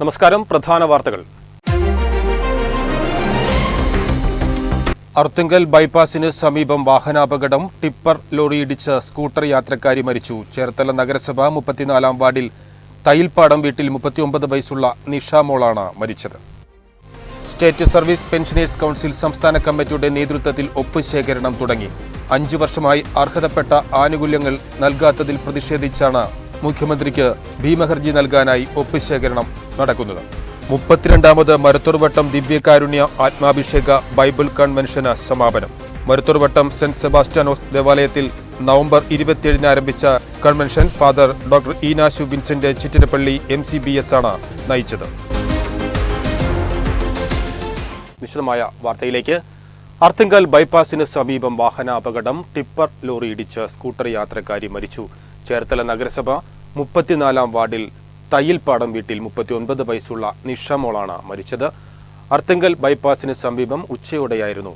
നമസ്കാരം. പ്രധാന വാർത്തകൾ. അർത്തുങ്കൽ ബൈപ്പാസിന് സമീപം വാഹനാപകടം. ടിപ്പർ ലോറിയിടിച്ച് സ്കൂട്ടർ യാത്രക്കാരി മരിച്ചു. ചേർത്തല നഗരസഭ മുപ്പത്തിനാലാം വാർഡിൽ തയ്യിൽപ്പാടം വീട്ടിൽ മുപ്പത്തിയൊമ്പത് വയസ്സുള്ള നിഷാമോളാണ് മരിച്ചത്. സ്റ്റേറ്റ് സർവീസ് പെൻഷനേഴ്സ് കൗൺസിൽ സംസ്ഥാന കമ്മിറ്റിയുടെ നേതൃത്വത്തിൽ ഒപ്പ് ശേഖരണം തുടങ്ങി. അഞ്ചു വർഷമായി അർഹതപ്പെട്ട ആനുകൂല്യങ്ങൾ നൽകാത്തതിൽ പ്രതിഷേധിച്ചാണ് മുഖ്യമന്ത്രിക്ക് ഭീമഹർജി നൽകാനായി ഒപ്പ് ശേഖരണം നടക്കുന്നത്. മുപ്പത്തിരണ്ടാമത് മരുത്തൂർവട്ടം ദിവ്യകാരുണ്യ ആത്മാഭിഷേക ബൈബിൾ കൺവെൻഷന് സമാപനം. മരുത്തൂർവട്ടം സെന്റ് സെബാസ്റ്റ്യാനോസ് ദേവാലയത്തിൽ നവംബർ ഇരുപത്തിയേഴിന് ആരംഭിച്ച convention father doctor Inashu Vincent Chittirappally M C B S ആണ് നയിച്ചത്. വിശദമായ വാർത്തയിലേക്ക്. അർത്തിങ്കൽ ബൈപ്പാസിന് സമീപം വാഹനാപകടം ടിപ്പർ ലോറി ഇടിച്ച് സ്കൂട്ടർ യാത്രക്കാരി മരിച്ചു. ചേർത്തല നഗരസഭ മുപ്പത്തിനാലാം വാർഡിൽ തയ്യിൽപ്പാടം വീട്ടിൽ മുപ്പത്തിയൊൻപത് വയസ്സുള്ള നിഷമോളാണ് മരിച്ചത്. അർത്തിങ്കൽ ബൈപ്പാസിന് സമീപം ഉച്ചയോടെയായിരുന്നു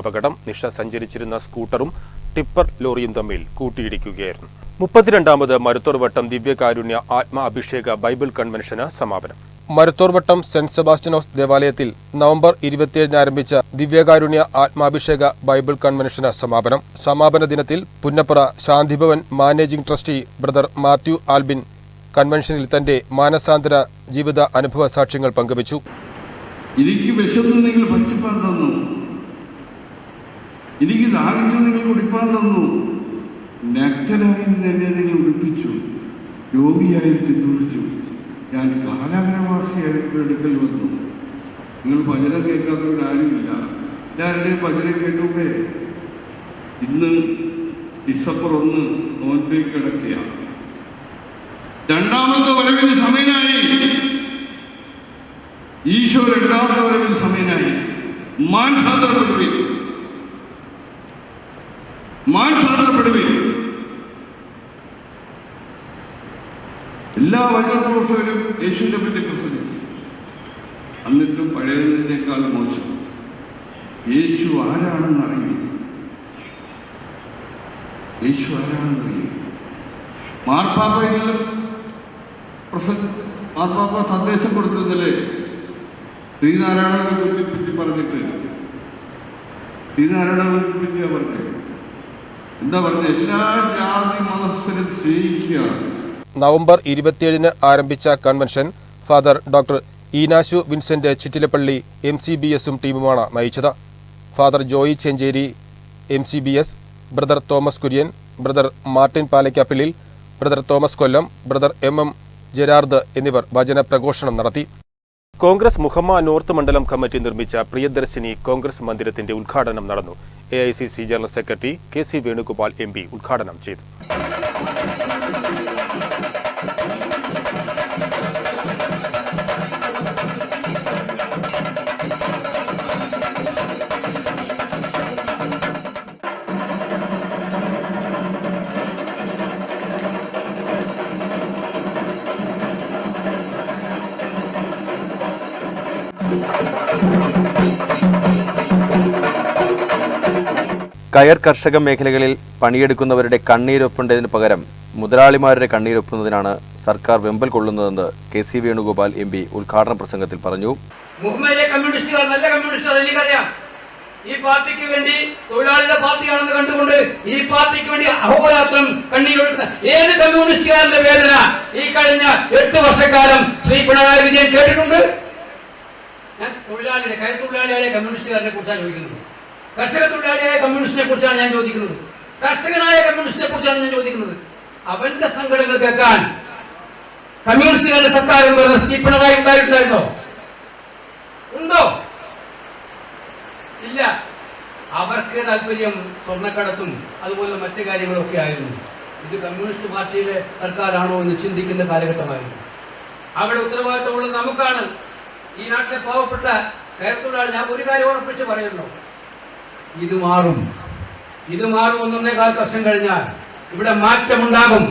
അപകടം. നിഷ സഞ്ചരിച്ചിരുന്ന സ്കൂട്ടറും ടിപ്പർ ലോറിയും തമ്മിൽ കൂട്ടിയിടിക്കുകയായിരുന്നു. മുപ്പത്തിരണ്ടാമത് മരുത്തോർവട്ടം ദിവ്യകാരുണ്യ ആത്മ അഭിഷേക ബൈബിൾ കൺവെൻഷന് സമാപനം. മരുത്തോർവട്ടം സെന്റ് സെബാസ്റ്റ്യനോസ് ദേവാലയത്തിൽ നവംബർ ഇരുപത്തിയേഴിന് ആരംഭിച്ച ദിവ്യകാരുണ്യ ആത്മാഭിഷേക ബൈബിൾ കൺവെൻഷന് സമാപനം. സമാപന ദിനത്തിൽ Punnappura Shanthibhavan managing trustee brother Mathew Albin കൺവെൻഷനിൽ തന്റെ മാനസാന്തര ജീവിത അനുഭവ സാക്ഷ്യങ്ങൾ പങ്കുവച്ചു. എനിക്ക് വിശന്ന് നിങ്ങൾ ഭക്ഷിപ്പാൻ തന്നു. എനിക്ക് ദാഹിച്ചു നിങ്ങൾ കുടിപ്പാൻ തന്നു. നഗ്നനായിരുന്നു എന്നെ നിങ്ങൾ ഉടുപ്പിച്ചു. രോഗിയായി ചിന്തിച്ചു. ഞാൻ കാലാഗ്രവാസിയായിട്ട് എടുക്കൽ വന്നു. നിങ്ങൾ ഭജന കേൾക്കാത്തവരാരുമില്ല ഞാൻ എന്റെ ഭജന കേട്ടൂടെ ഇന്ന് ഡിസംബർ ഒന്ന് നോൻപേക്ക് കിടക്കുകയാണ് രണ്ടാമത്തെ വരവിന് സമയനായി ഈശോ രണ്ടാമത്തെ വരവിന് സമയനായി മാൻസാന്തരപ്പെടുവി മാൻസാന്തരപ്പെടുവി എല്ലാ വചനപ്രവർത്തകരും യേശുവിനെ പറ്റി പ്രസംഗിച്ചു. എന്നിട്ടും പഴയതിനേക്കാൾ മോശം. യേശു ആരാണെന്ന് അറിയില്ല. യേശു ആരാണെന്ന് അറിയില്ല. മാർപ്പാപ്പ ഇന്നലെ പ്രസംഗ സന്ദേശം കൊടുത്തതല്ലേ ശ്രീനാരായണനെ കുറിച്ച് പറ്റി പറഞ്ഞിട്ട്. ശ്രീനാരായണനെ പറ്റിയാ പറഞ്ഞത് എന്താ പറഞ്ഞത് എല്ലാ ജാതി മതസ്ഥരും സ്നേഹിക്കുക. നവംബർ ഇരുപത്തിയേഴിന് ആരംഭിച്ച convention father doctor Eenashu Vincent Chittilappally M C B എസും ടീമുമാണ് നയിച്ചത്. Father Joy Chencheri M C B S brother Thomas Kurian brother Martin Palakkappillil brother Thomas Kollam brother M M Gerard എന്നിവർ വചന പ്രഘോഷണം നടത്തി. കോൺഗ്രസ് മുഹമ്മ നോർത്ത് മണ്ഡലം കമ്മിറ്റി നിർമ്മിച്ച പ്രിയദർശിനി കോൺഗ്രസ് മന്ദിരത്തിന്റെ ഉദ്ഘാടനം നടന്നു. A general secretary K C Venugopal M ഉദ്ഘാടനം ചെയ്തു. കയർ കർഷക മേഖലകളിൽ പണിയെടുക്കുന്നവരുടെ കണ്ണീരൊപ്പേണ്ടതിന് പകരം മുതലാളിമാരുടെ കണ്ണീരൊപ്പുന്നതിനാണ് സർക്കാർ വെമ്പൽ കൊള്ളുന്നതെന്ന് K C Venugopal M P ഉദ്ഘാടന പ്രസംഗത്തിൽ പറഞ്ഞു. മുഹമ്മദിലെ കമ്മ്യൂണിസ്റ്റുകാർ നല്ല കമ്മ്യൂണിസ്റ്റുകാർ എനിക്കറിയാം. ഈ പാർട്ടിക്ക് വേണ്ടി തൊഴിലാളിയുടെ പാർട്ടിയാണെന്ന് കണ്ടുകൊണ്ട് ഈ പാർട്ടിക്ക് വേണ്ടി അഹോരാത്രം കണ്ണീരൊഴുക്കുന്ന ഏത് കമ്മ്യൂണിസ്റ്റുകാരന്റെ വേദന? ഈ കഴിഞ്ഞ എട്ട് വർഷക്കാലം ശ്രീ പിണറായി വിജയൻ കേട്ടിട്ടുണ്ട്? ഞാൻ തൊഴിലാളിയുടെ കയർത്തൊഴിലാളിയായ കമ്മ്യൂണിസ്റ്റുകാരനെ കുറിച്ചാണ് ചോദിക്കുന്നത്. കർഷക തൊഴിലാളിയായ കമ്മ്യൂണിസ്റ്റിനെ കുറിച്ചാണ് ഞാൻ ചോദിക്കുന്നത്. കർഷകനായ കമ്മ്യൂണിസ്റ്റിനെ കുറിച്ചാണ് ഞാൻ ചോദിക്കുന്നത്. അവന്റെ സങ്കടങ്ങൾ കേൾക്കാൻ കമ്മ്യൂണിസ്റ്റുകാരുടെ സർക്കാർ എന്ന് പറയുന്ന ശ്രീ പിണറായി ഉണ്ടായിട്ടുണ്ടായിരുന്നോ ഉണ്ടോ? ഇല്ല. അവർക്ക് താല്പര്യം സ്വർണക്കടത്തും അതുപോലെ മറ്റു കാര്യങ്ങളൊക്കെ ആയിരുന്നു. ഇത് കമ്മ്യൂണിസ്റ്റ് പാർട്ടിയുടെ സർക്കാരാണോ എന്ന് ചിന്തിക്കുന്ന കാലഘട്ടമായിരുന്നു. അവിടെ ഉത്തരവാദിത്തമുള്ളത് നമുക്കാണ്. ഈ നാട്ടിലെ പാവപ്പെട്ട കയർത്തൊഴിലാളി ഞാൻ ഒരു കാര്യം ഉറപ്പിച്ച് പറയുന്നു ഇത് മാറും. ഇത് മാറും ഒന്നൊന്നേകാൽ വർഷം കഴിഞ്ഞാൽ ഇവിടെ മാറ്റമുണ്ടാകും.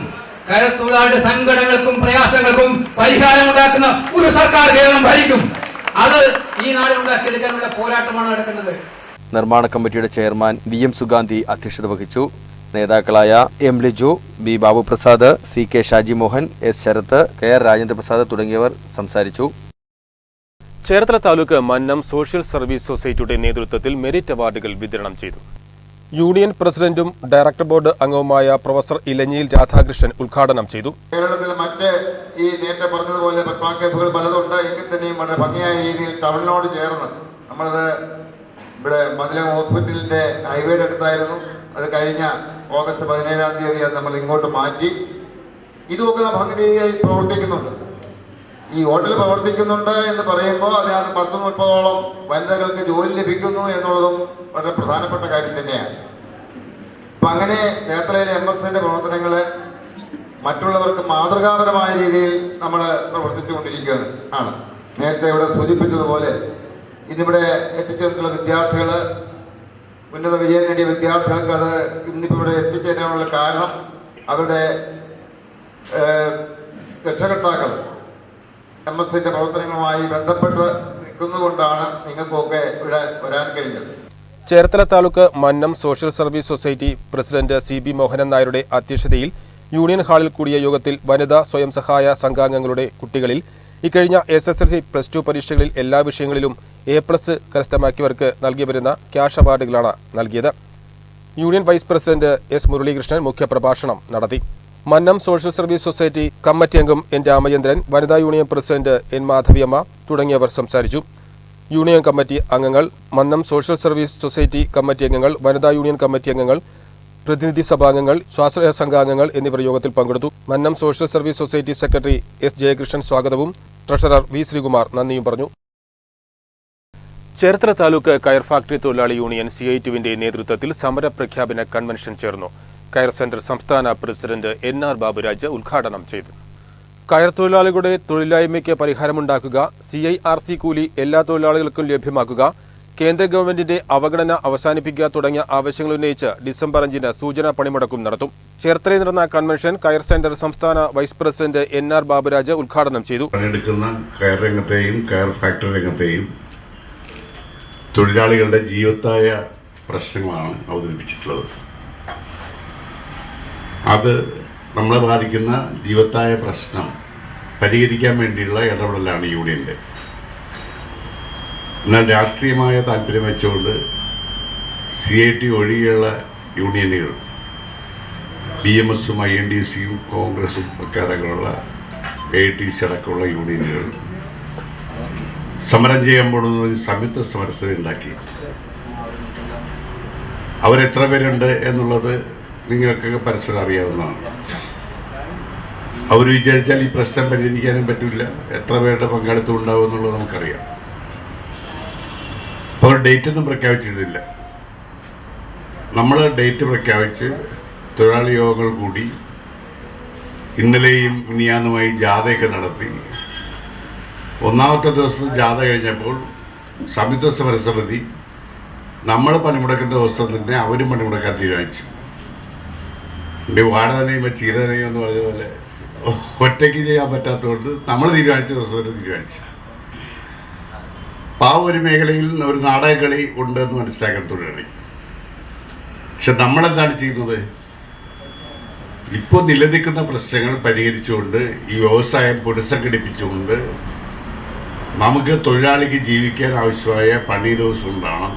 കരത്തൊഴിലാളിയുടെ സങ്കടങ്ങൾക്കും പ്രയാസങ്ങൾക്കും പരിഹാരമുണ്ടാക്കുന്ന ഒരു സർക്കാർ കേരളം ഭരിക്കും. അത് ഈ നാടിനുണ്ടാക്കിയെടുക്കാനുള്ള പോരാട്ടമാണ് നടക്കുന്നത് നിർമ്മാണ കമ്മിറ്റിയുടെ ചെയർമാൻ വി എം സുഗാന്ധി അധ്യക്ഷത വഹിച്ചു. നേതാക്കളായ M Liju B Babuprasad C K Shaji Mohan S Sharath K R Rajendraprasad തുടങ്ങിയവർ സംസാരിച്ചു. ചേർത്തല താലൂക്ക് മന്നം സോഷ്യൽ സർവീസ് സൊസൈറ്റിയുടെ നേതൃത്വത്തിൽ മെറിറ്റ് അവാർഡുകൾ വിതരണം ചെയ്തു. യൂണിയൻ പ്രസിഡന്റും ഡയറക്ടർ ബോർഡ് അംഗവുമായ പ്രൊഫസർ ഇലഞ്ഞിയിൽ രാധാകൃഷ്ണൻ ഉദ്ഘാടനം ചെയ്തു. കേരളത്തിൽ മറ്റ് ഈ നേരത്തെ പറഞ്ഞതുപോലെ പത്മാക്കേഫുകൾ പലതുണ്ട് എങ്കിൽ തന്നെയും വളരെ ഭംഗിയായ രീതിയിൽ ടൗണിനോട് ചേർന്ന് നമ്മളത് ഇവിടെ മതിലം ഹോസ്പിറ്റലിന്റെ ഹൈവേയുടെ അടുത്തായിരുന്നു. അത് കഴിഞ്ഞ ഓഗസ്റ്റ് പതിനേഴാം തീയതി അത് നമ്മൾ ഇങ്ങോട്ട് മാറ്റി. ഇതുമൊക്കെ ഭംഗി രീതിയിൽ പ്രവർത്തിക്കുന്നുണ്ട്. ഈ ഹോട്ടൽ പ്രവർത്തിക്കുന്നുണ്ട് എന്ന് പറയുമ്പോൾ അതിനകത്ത് പത്ത് മുപ്പതോളം വനിതകൾക്ക് ജോലി ലഭിക്കുന്നു എന്നുള്ളതും വളരെ പ്രധാനപ്പെട്ട കാര്യം തന്നെയാണ്. അപ്പം അങ്ങനെ ചേട്ടലയിലെ എം എസ് എന്റെ പ്രവർത്തനങ്ങൾ മറ്റുള്ളവർക്ക് മാതൃകാപരമായ രീതിയിൽ നമ്മൾ പ്രവർത്തിച്ചുകൊണ്ടിരിക്കുകയാണ്. ആണ്. നേരത്തെ ഇവിടെ സൂചിപ്പിച്ചതുപോലെ ഇന്നിവിടെ എത്തിച്ചേർന്നിട്ടുള്ള വിദ്യാർത്ഥികൾ ഉന്നത വിജയം നേടിയ വിദ്യാർത്ഥികൾക്ക് അത് ഇന്നിപ്പോൾ ഇവിടെ എത്തിച്ചേരാനുള്ള കാരണം അവരുടെ രക്ഷകർത്താക്കൾ എം പ്രവർത്തനങ്ങളുമായി ബന്ധപ്പെട്ട് നിൽക്കുന്നതുകൊണ്ടാണ് നിങ്ങൾക്കൊക്കെ ഇവിടെ വരാൻ കഴിഞ്ഞത്. Cherthala taluk Mannam social service society president C B Mohanan Nair അധ്യക്ഷതയിൽ യൂണിയൻ ഹാളിൽ കൂടിയ യോഗത്തിൽ വനിതാ സ്വയം സഹായ സംഘാംഗങ്ങളുടെ കുട്ടികളിൽ ഇക്കഴിഞ്ഞ S S L C plus two പരീക്ഷകളിൽ എല്ലാ വിഷയങ്ങളിലും എ പ്ലസ് കരസ്ഥമാക്കിയവർക്ക് നൽകി വരുന്ന ക്യാഷ് അവാർഡുകളാണ് നൽകിയത്. Union vice president S Muralikrishnan മുഖ്യപ്രഭാഷണം നടത്തി. Mannam social service society committee അംഗം എൻ രാമചന്ദ്രൻ വനിതാ യൂണിയൻ പ്രസിഡന്റ് എൻ മാധവിയമ്മ തുടങ്ങിയവർ സംസാരിച്ചു. യൂണിയൻ കമ്മിറ്റി അംഗങ്ങൾ Mannam social service society committee അംഗങ്ങൾ വനിതാ യൂണിയൻ കമ്മിറ്റി അംഗങ്ങൾ പ്രതിനിധി സഭാംഗങ്ങൾ സ്വാശ്രയ സംഘാംഗങ്ങൾ എന്നിവർ യോഗത്തിൽ പങ്കെടുത്തു. Mannam social service society secretary S Jayakrishnan സ്വാഗതവും ട്രഷറർ വി ശ്രീകുമാർ നന്ദിയും പറഞ്ഞു. ചേർത്തല താലൂക്ക് കയർ ഫാക്ടറി തൊഴിലാളി യൂണിയൻ സി ഐ ടുവിന്റെ നേതൃത്വത്തിൽ സമരപ്രഖ്യാപന കൺവെൻഷൻ ചേർന്നു. കയർ സെന്റർ സംസ്ഥാന പ്രസിഡന്റ് എൻ ആർ ബാബുരാജ് ഉദ്ഘാടനം ചെയ്തു. കയർ തൊഴിലാളികളുടെ തൊഴിലില്ലായ്മയ്ക്ക് പരിഹാരമുണ്ടാക്കുക സി ഐ ആർ സി കൂലി എല്ലാ തൊഴിലാളികൾക്കും ലഭ്യമാക്കുക കേന്ദ്ര ഗവൺമെന്റിന്റെ അവഗണന അവസാനിപ്പിക്കുക തുടങ്ങിയ ആവശ്യങ്ങൾ ഉന്നയിച്ച് ഡിസംബർ അഞ്ചിന് സൂചനാ പണിമുടക്കും നടത്തും. ചേർത്തലയിൽ നടന്ന കൺവെൻഷൻ കയർ സെന്റർ സംസ്ഥാന vice president N R Baburaj ഉദ്ഘാടനം ചെയ്തു. കയർ രംഗത്തെയും കയർ ഫാക്ടറി രംഗത്തെയും തൊഴിലാളികളുടെ ജീവിതത്തായ പ്രശ്നങ്ങളാണ് അവതരിപ്പിച്ചിട്ടുള്ളത്. അത് നമ്മളെ ബാധിക്കുന്ന ജീവിതത്തായ പ്രശ്നം പരിഹരിക്കാൻ വേണ്ടിയുള്ള ഇടപെടലാണ് യൂണിയന്റെ എന്നാൽ രാഷ്ട്രീയമായ താല്പര്യം വെച്ചുകൊണ്ട് സി ഐ ടി ഒഴികെയുള്ള യൂണിയനുകൾ ബി എം എസും ഐ എൻ ഡി സിയും കോൺഗ്രസും ഒക്കെ അടക്കമുള്ള എ ടി സി അടക്കമുള്ള യൂണിയനുകൾ സമരം ചെയ്യാൻ പോകുന്ന ഒരു സംയുക്ത സമരസ്ഥത ഉണ്ടാക്കി അവരെത്ര പേരുണ്ട് എന്നുള്ളത് നിങ്ങൾക്കൊക്കെ പരസ്പരം അറിയാവുന്നതാണ്. അവർ വിചാരിച്ചാൽ ഈ പ്രശ്നം പരിഹരിക്കാനും പറ്റില്ല എത്ര പേരുടെ പങ്കാളിത്തം ഉണ്ടാവും എന്നുള്ളത് നമുക്കറിയാം. അപ്പോൾ ഡേറ്റൊന്നും പ്രഖ്യാപിച്ചിരുന്നില്ല. നമ്മൾ ഡേറ്റ് പ്രഖ്യാപിച്ച് തൊഴിലാളി യോഗങ്ങൾ കൂടി ഇന്നലെയും ഇനിയാന്നുമായി ജാഥയൊക്കെ നടത്തി. ഒന്നാമത്തെ ദിവസം ജാഥ കഴിഞ്ഞപ്പോൾ സംയുക്ത സമരസമിതി നമ്മൾ പണിമുടക്കുന്ന ദിവസം തന്നെ അവരും പണിമുടക്കാൻ തീരുമാനിച്ചു. എന്റെ ചീര ചീരനെയും എന്ന് പോലെ ഒറ്റയ്ക്ക് ചെയ്യാൻ പറ്റാത്തതുകൊണ്ട് നമ്മൾ തീരുമാനിച്ച ദിവസം തീരുമാനിച്ചു. ആ ഒരു മേഖലയിൽ ഒരു നാടകക്കളി ഉണ്ടെന്ന് മനസ്സിലാക്കാൻ തൊഴിലാളി പക്ഷെ നമ്മളെന്താണ് ചെയ്യുന്നത്? ഇപ്പോൾ നിലനിൽക്കുന്ന പ്രശ്നങ്ങൾ പരിഹരിച്ചുകൊണ്ട് ഈ വ്യവസായം പുനഃസംഘടിപ്പിച്ചുകൊണ്ട് നമുക്ക് തൊഴിലാളിക്ക് ജീവിക്കാൻ ആവശ്യമായ പണി ദിവസം ഉണ്ടാവണം.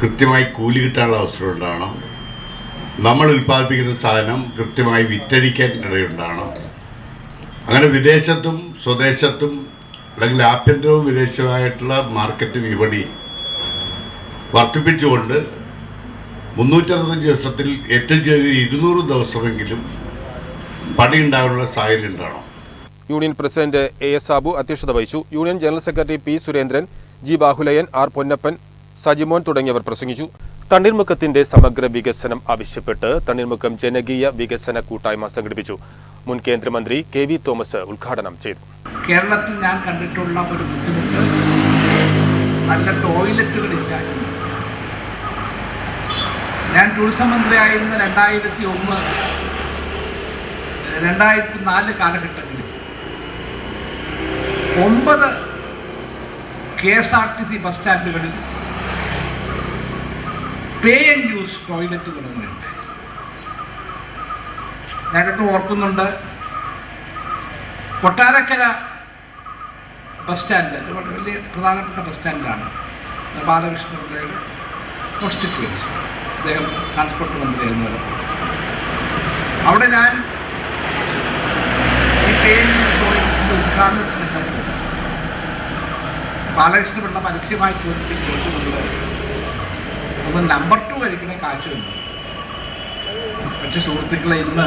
കൃത്യമായി കൂലി കിട്ടാനുള്ള അവസരം ഉണ്ടാവണം. നമ്മൾ ഉൽപ്പാദിപ്പിക്കുന്ന സാധനം കൃത്യമായി വിറ്റഴിക്കാൻ ഇടയുണ്ടാണ് അങ്ങനെ വിദേശത്തും സ്വദേശത്തും അല്ലെങ്കിൽ ആഭ്യന്തരവും വിദേശവുമായിട്ടുള്ള മാർക്കറ്റ് വിപണി വർദ്ധിപ്പിച്ചുകൊണ്ട് മുന്നൂറ്ററുപത്തഞ്ച് ദിവസത്തിൽ ഏറ്റവും ചെറിയ ഇരുന്നൂറ് ദിവസമെങ്കിലും പണി ഉണ്ടാകാനുള്ള സാഹചര്യം ഉണ്ടാവണം. Union president A S Sabu അധ്യക്ഷത വഹിച്ചു. Union general secretary P Surendran G Bahulayan R Ponnappan Sajimon തുടങ്ങിയവർ പ്രസംഗിച്ചു. തണ്ണീർമുക്കത്തിന്റെ സമഗ്ര വികസനം ആവശ്യപ്പെട്ട് തണ്ണീർമുഖം ജനകീയ വികസന കൂട്ടായ്മ സംഘടിപ്പിച്ചു മുൻ കേന്ദ്രമന്ത്രി കെ വി തോമസ് ഉദ്ഘാടനം ചെയ്തു കേരളത്തിൽ ഞാൻ കണ്ടിട്ടുള്ള ഒരു ബുദ്ധിമുട്ട് നല്ല ടോയ്ലറ്റുകളില്ല. ഞാൻ ടൂറിസം മന്ത്രിയായിരുന്ന രണ്ടായിരത്തി ഒന്ന് രണ്ടായിരത്തി നാല് കാലഘട്ടങ്ങളിൽ ഒമ്പത് K S R T C bus സ്റ്റാൻഡുകളിൽ pay and use ടോയ്ലറ്റുകളുണ്ട് ഞാനൊക്കെ ഓർക്കുന്നുണ്ട്. കൊട്ടാരക്കര ബസ് സ്റ്റാൻഡ് വളരെ വലിയ പ്രധാനപ്പെട്ട ബസ് സ്റ്റാൻഡാണ് ബാലകൃഷ്ണ പിള്ളയുടെ കോൺസ്റ്റിറ്റ്യുവൻസി അദ്ദേഹം ട്രാൻസ്പോർട്ട് മന്ത്രിയായിരുന്നു വരെ. അവിടെ ഞാൻ ഈ ഉദ്ഘാടനത്തിന് ബാലകൃഷ്ണപിള്ള ബാലകൃഷ്ണ പിള്ള പരസ്യമായി ചോദിക്കുന്ന ചോദ്യമുള്ളത് ഒന്ന് നമ്പർ ടു കാഴ്ച കാഴ്ചയുണ്ട് പക്ഷെ സുഹൃത്തുക്കളെ ഇന്ന്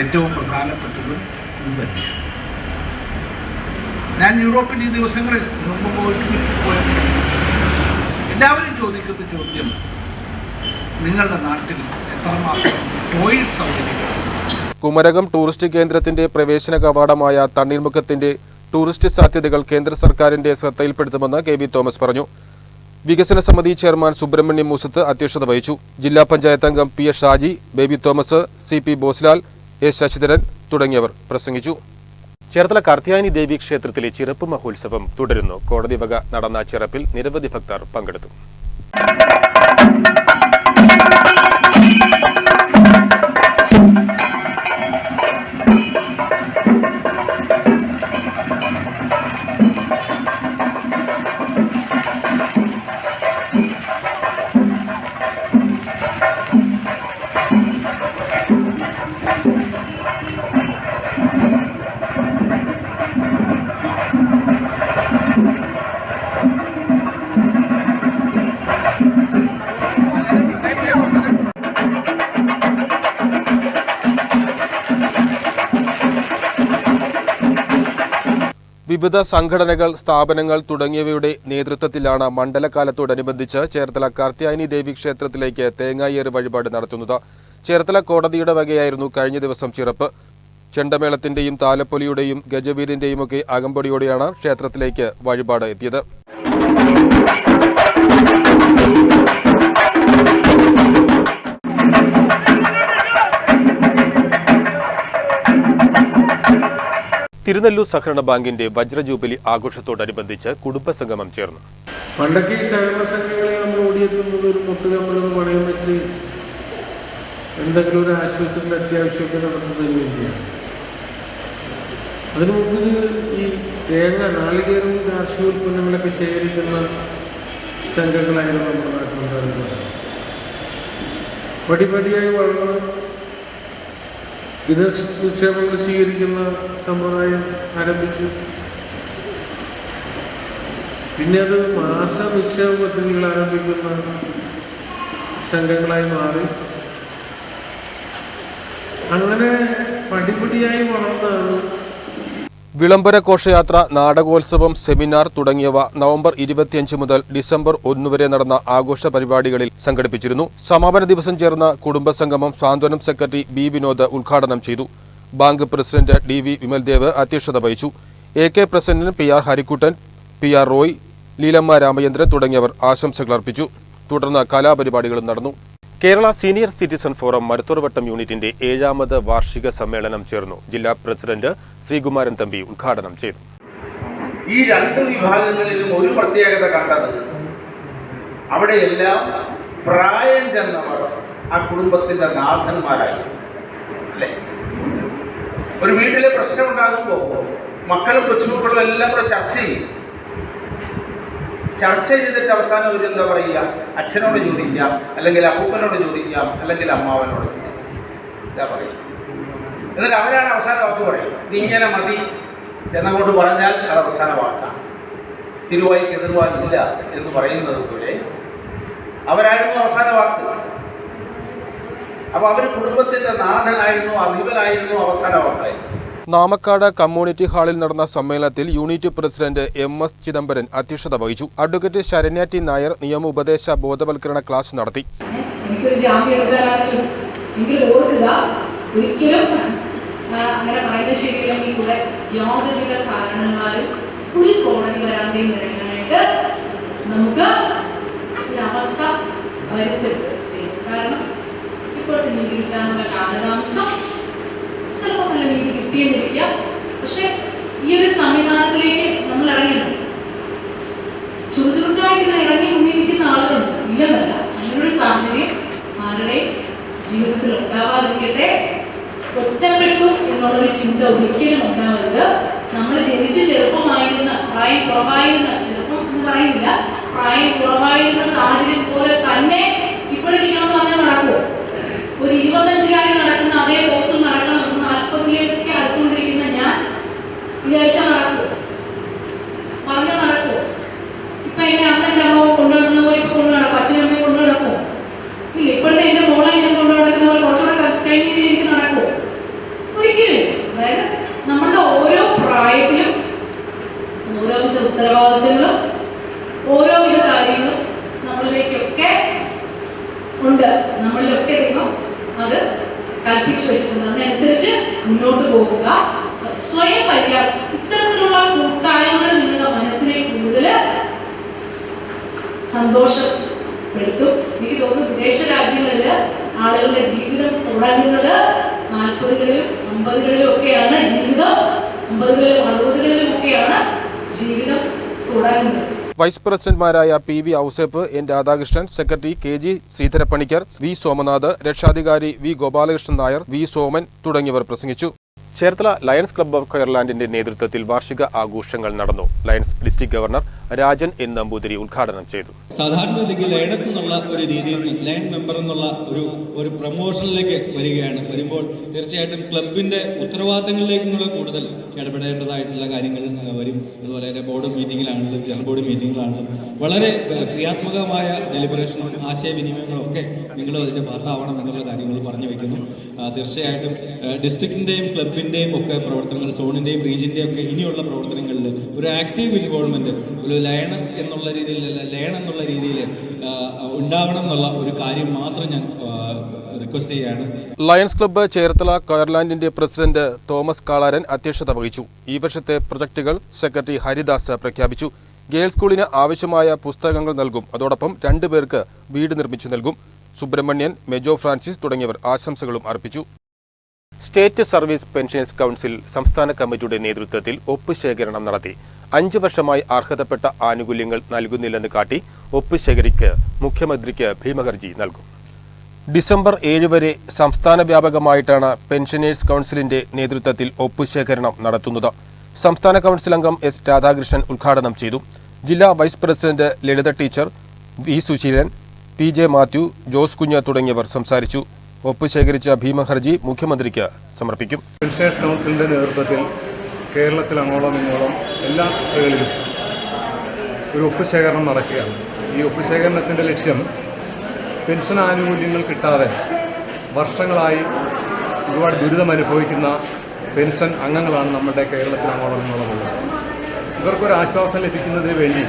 ഏറ്റവും പ്രധാനപ്പെട്ടത് ഇത് തന്നെയാണ്. ഞാൻ യൂറോപ്പിൽ ഈ ദിവസങ്ങളിൽ മുമ്പ് പോയിട്ട് എല്ലാവരും ചോദിക്കുന്ന ചോദ്യം നിങ്ങളുടെ നാട്ടിൽ എത്രമാത്രം ടോയ്ലറ്റ് സൗകര്യങ്ങൾ കുമരകം ടൂറിസ്റ്റ് കേന്ദ്രത്തിന്റെ പ്രവേശന കവാടമായ തണ്ണീർമുഖത്തിന്റെ ടൂറിസ്റ്റ് സാധ്യതകൾ കേന്ദ്ര സർക്കാരിന്റെ ശ്രദ്ധയിൽപ്പെടുത്തുമെന്ന് കെ വി തോമസ് പറഞ്ഞു. വികസന സമിതി ചെയർമാൻ സുബ്രഹ്മണ്യം മൂസത്ത് അധ്യക്ഷത വഹിച്ചു. ജില്ലാ പഞ്ചായത്ത് അംഗം P S Shaji Baby Thomas C P Boslal A Sasidharan തുടങ്ങിയവർ പ്രസംഗിച്ചു. ചേർത്തല കാർത്യായനി ദേവി ക്ഷേത്രത്തിലെ ചിറപ്പ് മഹോത്സവം തുടരുന്നു. കോടതി വക നടന്ന ചിറപ്പിൽ നിരവധി ഭക്തർ പങ്കെടുത്തു. വിവിധ സംഘടനകൾ സ്ഥാപനങ്ങൾ തുടങ്ങിയവയുടെ നേതൃത്വത്തിലാണ് മണ്ഡലകാലത്തോടനുബന്ധിച്ച് ചേർത്തല കാർത്യായനി ദേവി ക്ഷേത്രത്തിലേക്ക് തേങ്ങായേറ് വഴിപാട് നടത്തുന്നത്. ചേർത്തല കോടതിയുടെ വകയായിരുന്നു കഴിഞ്ഞ ദിവസം ചിറപ്പ്. ചെണ്ടമേളത്തിന്റെയും താലപ്പൊലിയുടെയും ഗജവീരിന്റെയും ഒക്കെ അകമ്പടിയോടെയാണ് ക്ഷേത്രത്തിലേക്ക് വഴിപാട് എത്തിയത്. തിരുനെല്ലൂർ സഹകരണ ബാങ്കിന്റെ വജ്ര ജൂബിലി ആഘോഷത്തോടനുബന്ധിച്ച് കുടുംബസംഗമം ചേർന്നു. പണ്ടൊക്കെ ഈ സഹകരണ സംഘങ്ങളിൽ നമ്മൾ ഓടിയെത്തുന്നത് ഒരു മുട്ടുകമ്പളെന്ന് പണയം വെച്ച് എന്തെങ്കിലും ഒരു ആശുപത്രിയുടെ അത്യാവശ്യമൊക്കെ നടത്തുന്നതിന് വേണ്ടിയാണ് അതിനു മുമ്പ് ഈ തേങ്ങ നാളികേരവും കാർഷിക ഉൽപ്പന്നങ്ങളൊക്കെ ശേഖരിക്കുന്ന സംഘങ്ങളായിരുന്നു നമ്മുടെ നാട്ടിലുണ്ടായിരുന്നത്. പടിപടിയായി വളർന്ന് ദിനനിക്ഷേപങ്ങൾ സ്വീകരിക്കുന്ന സമ്പ്രദായം ആരംഭിച്ചു. പിന്നെ അത് മാസ നിക്ഷേപ പദ്ധതികൾ ആരംഭിക്കുന്ന സംഘങ്ങളായി മാറി. അങ്ങനെ പടിപടിയായി വളർന്നതാണ് വിളംബര ഘോഷയാത്ര നാടകോത്സവം സെമിനാർ തുടങ്ങിയവ നവംബർ ഇരുപത്തിയഞ്ച് മുതൽ ഡിസംബർ ഒന്ന് വരെ നടന്ന ആഘോഷ പരിപാടികളിൽ സംഘടിപ്പിച്ചിരുന്നു. സമാപന ദിവസം ചേർന്ന കുടുംബസംഗമം സാന്ത്വനം സെക്രട്ടറി ബി വിനോദ് ഉദ്ഘാടനം ചെയ്തു. Bank president D V Vimaldev അധ്യക്ഷത വഹിച്ചു. A K president P R Harikuttan P R Roy Leelamma Ramachandran തുടങ്ങിയവർ ആശംസകൾ അർപ്പിച്ചു. തുടർന്ന് കലാപരിപാടികളും നടന്നു. Kerala senior citizen forum Maruthorvattom യൂണിറ്റിന്റെ ഏഴാമത് വാർഷിക സമ്മേളനം ചേർന്നു. ജില്ലാ പ്രസിഡന്റ് ശ്രീകുമാരൻ തമ്പി ഉദ്ഘാടനം ചെയ്തു. ഈ രണ്ട് വിഭാഗങ്ങളിലും ഒരു പ്രത്യേകത കണ്ടത് അവിടെയെല്ലാം പ്രായം ചെന്നവർ ആ കുടുംബത്തിന്റെ നാഥന്മാരായി. അല്ലേ? ഒരു വീട്ടിലെ പ്രശ്നം ഉണ്ടാകുമ്പോൾ മക്കളും കൊച്ചുമക്കളും എല്ലാം കൂടെ ചർച്ച ചെയ്യും. ചർച്ച ചെയ്തിട്ട് അവസാനം ഒരു എന്താ പറയുക? അച്ഛനോട് ചോദിക്കാം അല്ലെങ്കിൽ അപ്പൂപ്പനോട് ചോദിക്കാം അല്ലെങ്കിൽ അമ്മാവനോട് ചോദിക്കാം എന്താ പറയുക. എന്നിട്ട് അവരാണ് അവസാന വാക്ക് പറയുന്നത് നീ ഇങ്ങനെ മതി എന്നങ്ങോട്ട് പറഞ്ഞാൽ അത് അവസാന വാക്കാം തിരുവായിക്ക് എതിർവായില്ല എന്ന് പറയുന്നത് പോലെ അവരായിരുന്നു അവസാന വാക്ക്. അപ്പോൾ അവർ കുടുംബത്തിന്റെ നാഥനായിരുന്നു അധിപനായിരുന്നു അവസാന വാക്കായി. നാമക്കാട് കമ്മ്യൂണിറ്റി ഹാളിൽ നടന്ന സമ്മേളനത്തിൽ unit president M S Chidambaran അധ്യക്ഷത വഹിച്ചു. അഡ്വക്കേറ്റ് ശരണ്യ നായർ നിയമ ഉപദേശ ബോധവൽക്കരണ ക്ലാസ് നടത്തി. കാരണം ഇപ്പോഴത്തെ നീതി കിട്ടാനുള്ള കാലതാമസം ചിലപ്പോൾ നല്ല രീതി കിട്ടിയെന്നിരിക്കാം പക്ഷെ ഈ ഒരു സംവിധാനത്തിലേക്ക് നമ്മൾ ചുരുതുണ്ടായിട്ട് ഇങ്ങനെ ഇറങ്ങി മുന്നിരിക്കുന്ന ആളുകളുണ്ട്. ഇല്ലെന്നല്ല അങ്ങനൊരു സാഹചര്യം ആരുടെ ജീവിതത്തിൽ ഉണ്ടാവാതിരിക്കട്ടെ ഒറ്റപ്പെട്ടു എന്നുള്ളൊരു ചിന്ത ഒരിക്കലും ഉണ്ടാവരുത്. നമ്മൾ ജനിച്ച് ചെറുപ്പമായിരുന്ന പ്രായം കുറവായിരുന്ന ചെറുപ്പം എന്ന് പറയുന്നില്ല പ്രായം കുറവായിരുന്ന സാഹചര്യം പോലെ തന്നെ ഇപ്പോഴിരിക്കണം എന്ന് പറഞ്ഞാൽ നടക്കുമോ ഒരു ഇരുപത്തഞ്ചുകാരി നടക്കുന്ന അതേ പോസ്റ്റിൽ നടക്കണം വിചാരിച്ചാൽ നടക്കുമോ പറഞ്ഞാൽ നടക്കുമോ ഇപ്പൊ എന്റെ അമ്മ എന്റെ അമ്മ കൊണ്ടു നടക്കുന്ന പോലെ ഇപ്പൊ കൊണ്ടു നടക്കും അച്ഛനും അമ്മയും കൊണ്ടു നടക്കുമോ ഇല്ല ഇപ്പോഴത്തെ എന്റെ മോളെ ഞാൻ കൊണ്ടു നടക്കുന്ന പോലെ കുറച്ചുകൂടെ കഴിഞ്ഞ് എനിക്ക് നടക്കുമോ ഒരിക്കലും. അതായത് നമ്മുടെ ഓരോ പ്രായത്തിലും ഓരോവിധ ഉത്തരവാദിത്തങ്ങളും ഓരോവിധ കാര്യങ്ങളും നമ്മളിലേക്കൊക്കെ ഉണ്ട്. നമ്മളിലൊക്കെ ദൈവം അത് കൽപ്പിച്ചു വെച്ചിട്ടുണ്ട്. അതിനനുസരിച്ച് മുന്നോട്ട് പോകുക. സ്വയം പര്യാപ്തം ഇത്തരത്തിലുള്ള കൂട്ടായ്മകൾ നിങ്ങളുടെ മനസ്സിനെ കൂടുതൽ സന്തോഷപ്പെടുത്തും. എനിക്ക് തോന്നുന്നു വിദേശ രാജ്യങ്ങളിൽ ആളുകളുടെ ജീവിതം തുടങ്ങുന്നത് നാൽപ്പതുകളിലും അമ്പതുകളിലും ഒക്കെയാണ് ജീവിതം. അമ്പതുകളിലും അറുപതുകളിലും ഒക്കെയാണ് ജീവിതം തുടങ്ങുന്നത്. Vice പ്രസിഡന്റ്മാരായ P V Ouseph N Radhakrishnan secretary K G Sreedharapanicker V Somanath രക്ഷാധികാരി വി ഗോപാലകൃഷ്ണൻ നായർ വി സോമൻ തുടങ്ങിയവർ പ്രസംഗിച്ചു. ചേർത്തല ലയൺസ് ക്ലബ്ബ് ഓഫ് കയർലാൻഡിന്റെ നേതൃത്വത്തിൽ വാർഷിക ആഘോഷങ്ങൾ നടന്നു. Lions district governor Rajan N Namboothiri ഉദ്ഘാടനം ചെയ്തു. സാധാരണഗതിക്ക് ലയൺസ് എന്നുള്ള ഒരു രീതിയിൽ നിന്ന് ലയൺ മെമ്പർ എന്നുള്ള ഒരു ഒരു പ്രൊമോഷനിലേക്ക് വരികയാണ്. വരുമ്പോൾ തീർച്ചയായിട്ടും ക്ലബിന്റെ ഉത്തരവാദിത്തങ്ങളിലേക്കും കൂടെ കൂടുതൽ ഇടപെടേണ്ടതായിട്ടുള്ള കാര്യങ്ങൾ വരും. അതുപോലെ തന്നെ ബോർഡ് മീറ്റിങ്ങിലാണെങ്കിലും ജനറൽ ബോർഡ് മീറ്റിങ്ങിലാണെങ്കിലും വളരെ ക്രിയാത്മകമായ ഡെലിബറേഷനും ആശയവിനിമയങ്ങളും ഒക്കെ നിങ്ങളും അതിന്റെ ഭാഗമാവണം എന്നുള്ള കാര്യങ്ങൾ പറഞ്ഞു വയ്ക്കുന്നു തീർച്ചയായിട്ടും ഡിസ്ട്രിക്റ്റിന്റെയും ഡിസ്ട്രിക്റ്റിന്റെയും ക്ലബിന്റെയും ഒക്കെ പ്രവർത്തനങ്ങൾ സോണിന്റെയും റീജിയന്റെയും ഒക്കെ ഇനിയുള്ള പ്രവർത്തനങ്ങളിൽ ഒരു ആക്റ്റീവ് ഇൻവോൾവ്മെന്റ് ഒരു ലയണസ് എന്നുള്ള രീതിയിൽ ലയൺ എന്നുള്ള രീതിയിൽ ഉണ്ടാവണം എന്നുള്ള ഒരു കാര്യം മാത്രം ഞാൻ റിക്വസ്റ്റ് ചെയ്യാണ് ലയൺസ് ക്ലബ്ബ് ചേർത്തല കയർലാൻഡിന്റെ പ്രസിഡന്റ് തോമസ് കാളാരൻ അധ്യക്ഷത വഹിച്ചു. ഈ വർഷത്തെ പ്രൊജക്ടുകൾ സെക്രട്ടറി ഹരിദാസ് പ്രഖ്യാപിച്ചു. ഗേൾസ് സ്കൂളിന് ആവശ്യമായ പുസ്തകങ്ങൾ നൽകും. അതോടൊപ്പം രണ്ടുപേർക്ക് വീട് നിർമ്മിച്ചു നൽകും. സുബ്രഹ്മണ്യൻ മെജോ ഫ്രാൻസിസ് തുടങ്ങിയവർ ആശംസകളും അർപ്പിച്ചു. സ്റ്റേറ്റ് സർവീസ് പെൻഷനേഴ്സ് കൗൺസിൽ സംസ്ഥാന കമ്മിറ്റിയുടെ നേതൃത്വത്തിൽ ഒപ്പ് ശേഖരണം നടത്തി. അഞ്ച് വർഷമായി അർഹതപ്പെട്ട ആനുകൂല്യങ്ങൾ നൽകുന്നില്ലെന്ന് കാട്ടി ഒപ്പ് ശേഖരിക്ക് മുഖ്യമന്ത്രിക്ക് ഭീമഹർജി നൽകും. ഡിസംബർ ഏഴ് വരെ സംസ്ഥാന വ്യാപകമായിട്ടാണ് പെൻഷനേഴ്സ് കൗൺസിലിന്റെ നേതൃത്വത്തിൽ ഒപ്പുശേഖരണം നടത്തുന്നത്. സംസ്ഥാന കൗൺസിൽ അംഗം എസ് രാധാകൃഷ്ണൻ ഉദ്ഘാടനം ചെയ്തു. ജില്ലാ vice president Lalitha teacher V Susheelan P J Mathew Jose Kunju തുടങ്ങിയവർ സംസാരിച്ചു. ഒപ്പ് ശേഖരിച്ച ഭീമഹർജി മുഖ്യമന്ത്രിക്ക് സമർപ്പിക്കും. പെൻഷേഴ്സ് കൗൺസിലിന്റെ നേതൃത്വത്തിൽ കേരളത്തിൽ അങ്ങോളം ഇങ്ങോളം എല്ലാ ജില്ലകളിലും ഒരു ഒപ്പ് ശേഖരണം നടക്കുകയാണ്. ഈ ഒപ്പ് ശേഖരണത്തിന്റെ ലക്ഷ്യം പെൻഷൻ ആനുകൂല്യങ്ങൾ കിട്ടാതെ വർഷങ്ങളായി ഒരുപാട് ദുരിതം അനുഭവിക്കുന്ന പെൻഷൻ അംഗങ്ങളാണ് നമ്മുടെ കേരളത്തിൽ അങ്ങോളം ഇങ്ങോളം ഉള്ളത്. ഇവർക്കൊരു ആശ്വാസം ലഭിക്കുന്നതിന് വേണ്ടി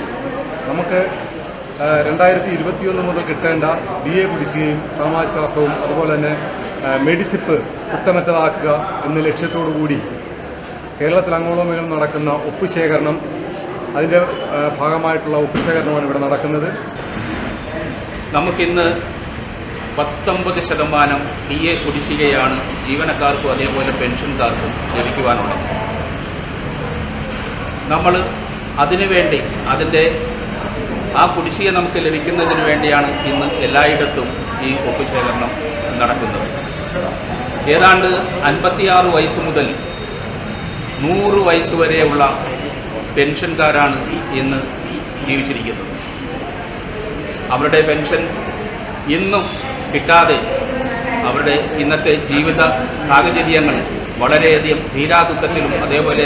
നമുക്ക് രണ്ടായിരത്തി ഇരുപത്തിയൊന്ന് മുതൽ കിട്ടേണ്ട ഡി എ കുടിശ്ശികയും ക്ഷമാശ്വാസവും അതുപോലെ തന്നെ മെഡിസിപ്പ് കുറ്റമറ്റതാക്കുക എന്ന ലക്ഷ്യത്തോടു കൂടി കേരളത്തിൽ മേലും നടക്കുന്ന ഒപ്പ് ശേഖരണം അതിന്റെ ഭാഗമായിട്ടുള്ള ഒപ്പ് ശേഖരണമാണ് ഇവിടെ നടക്കുന്നത്. നമുക്കിന്ന് പത്തൊമ്പത് ശതമാനം ഡി എ കുടിശ്ശികയാണ് ജീവനക്കാർക്കും അതേപോലെ പെൻഷൻകാർക്കും ലഭിക്കുവാനുള്ളത്. നമ്മൾ അതിനുവേണ്ടി അതിന്റെ ആ കുടിശ്ശിക നമുക്ക് ലഭിക്കുന്നതിന് വേണ്ടിയാണ് ഇന്ന് എല്ലായിടത്തും ഈ ഒപ്പുശേഖരണം നടക്കുന്നത്. ഏതാണ്ട് അൻപത്തിയാറ് വയസ്സ് മുതൽ നൂറ് വയസ്സ് വരെയുള്ള പെൻഷൻകാരാണ് ഇന്ന് ജീവിച്ചിരിക്കുന്നത്. അവരുടെ പെൻഷൻ ഇന്നും കിട്ടാതെ അവരുടെ ഇന്നത്തെ ജീവിത സാഹചര്യങ്ങൾ വളരെയധികം തീരാദുഃഖത്തിലും അതേപോലെ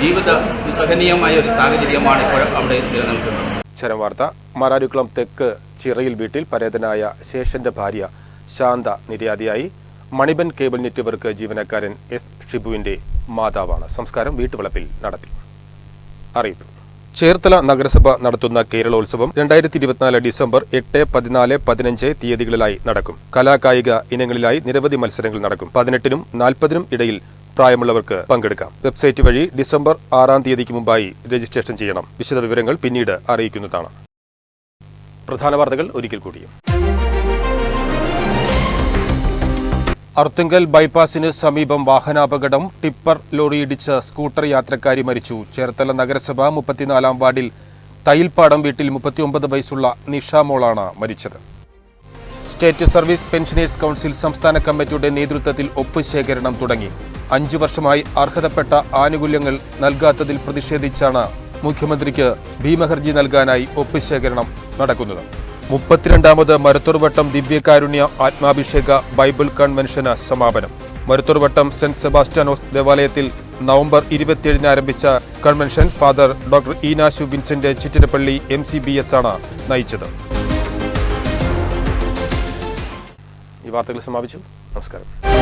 ജീവിത ദുസ്സഹനീയമായ ഒരു സാഹചര്യമാണ് ഇപ്പോൾ അവിടെ നിലനിൽക്കുന്നത്. ചരം വാർത്ത. മാരാരിക്കുളം തെക്ക് ചിറയിൽ വീട്ടിൽ പരേതനായ ശേഷന്റെ ഭാര്യ ശാന്ത നിര്യാതിയായി. മണിബൻ കേബിൾ നെറ്റ്വർക്ക് ജീവനക്കാരൻ എസ് ഷിബുവിന്റെ മാതാവാണ്. സംസ്കാരം വീട്ടുവളപ്പിൽ നടത്തി. അറിയിപ്പ്. ചേർത്തല നഗരസഭ നടത്തുന്ന കേരളോത്സവം രണ്ടായിരത്തി ഇരുപത്തിനാല് ഡിസംബർ എട്ട് പതിനാല് പതിനഞ്ച് തീയതികളിലായി നടക്കും. കലാകായിക ഇനങ്ങളിലായി നിരവധി മത്സരങ്ങൾ നടക്കും. പതിനെട്ടിനും നാൽപ്പതിനും ഇടയിൽ പ്രായമുള്ളവർക്ക് പങ്കെടുക്കാം. വെബ്സൈറ്റ് വഴി ഡിസംബർ ആറാം തീയതിക്ക് മുമ്പായി രജിസ്ട്രേഷൻ ചെയ്യണം. വിശദ വിവരങ്ങൾ പിന്നീട് അറിയിക്കുന്നതാണ്. പ്രധാന വാർത്തകൾ ഒരിക്കൽ കൂടിയും അർത്തുങ്കൽ ബൈപ്പാസിന് സമീപം വാഹനാപകടം ടിപ്പർ ലോറിയിടിച്ച് സ്കൂട്ടർ യാത്രക്കാരി മരിച്ചു. ചേർത്തല നഗരസഭ മുപ്പത്തിനാലാം വാർഡിൽ തയ്യൽപ്പാടം വീട്ടിൽ മുപ്പത്തിയൊമ്പത് വയസ്സുള്ള നിഷ മോളാണ് മരിച്ചത്. സ്റ്റേറ്റ് സർവീസ് പെൻഷനേഴ്സ് കൗൺസിൽ സംസ്ഥാന കമ്മിറ്റിയുടെ നേതൃത്വത്തിൽ ഒപ്പ് ശേഖരണം തുടങ്ങി. അഞ്ചു വർഷമായി അർഹതപ്പെട്ട ആനുകൂല്യങ്ങൾ നൽകാത്തതിൽ പ്രതിഷേധിച്ചാണ് മുഖ്യമന്ത്രിക്ക് ഭീമഹർജി നൽകാനായി ഒപ്പുശേഖരണം നടക്കുന്നത്. മുപ്പത്തിരണ്ടാമത് മരത്തൂർവട്ടം ദിവ്യകാരുണ്യ ആത്മാഭിഷേക ബൈബിൾ കൺവെൻഷന് സമാപനം. മരുത്തൂർവട്ടം സെന്റ് സെബാസ്റ്റ്യാനോസ് ദേവാലയത്തിൽ നവംബർ ഇരുപത്തിയേഴിന് ആരംഭിച്ച convention father doctor Eenashu Vincent Chittilappilly M C B S ആണ് നയിച്ചത്. ഈ വാർത്തകൾ സമാപിച്ചു. നമസ്കാരം.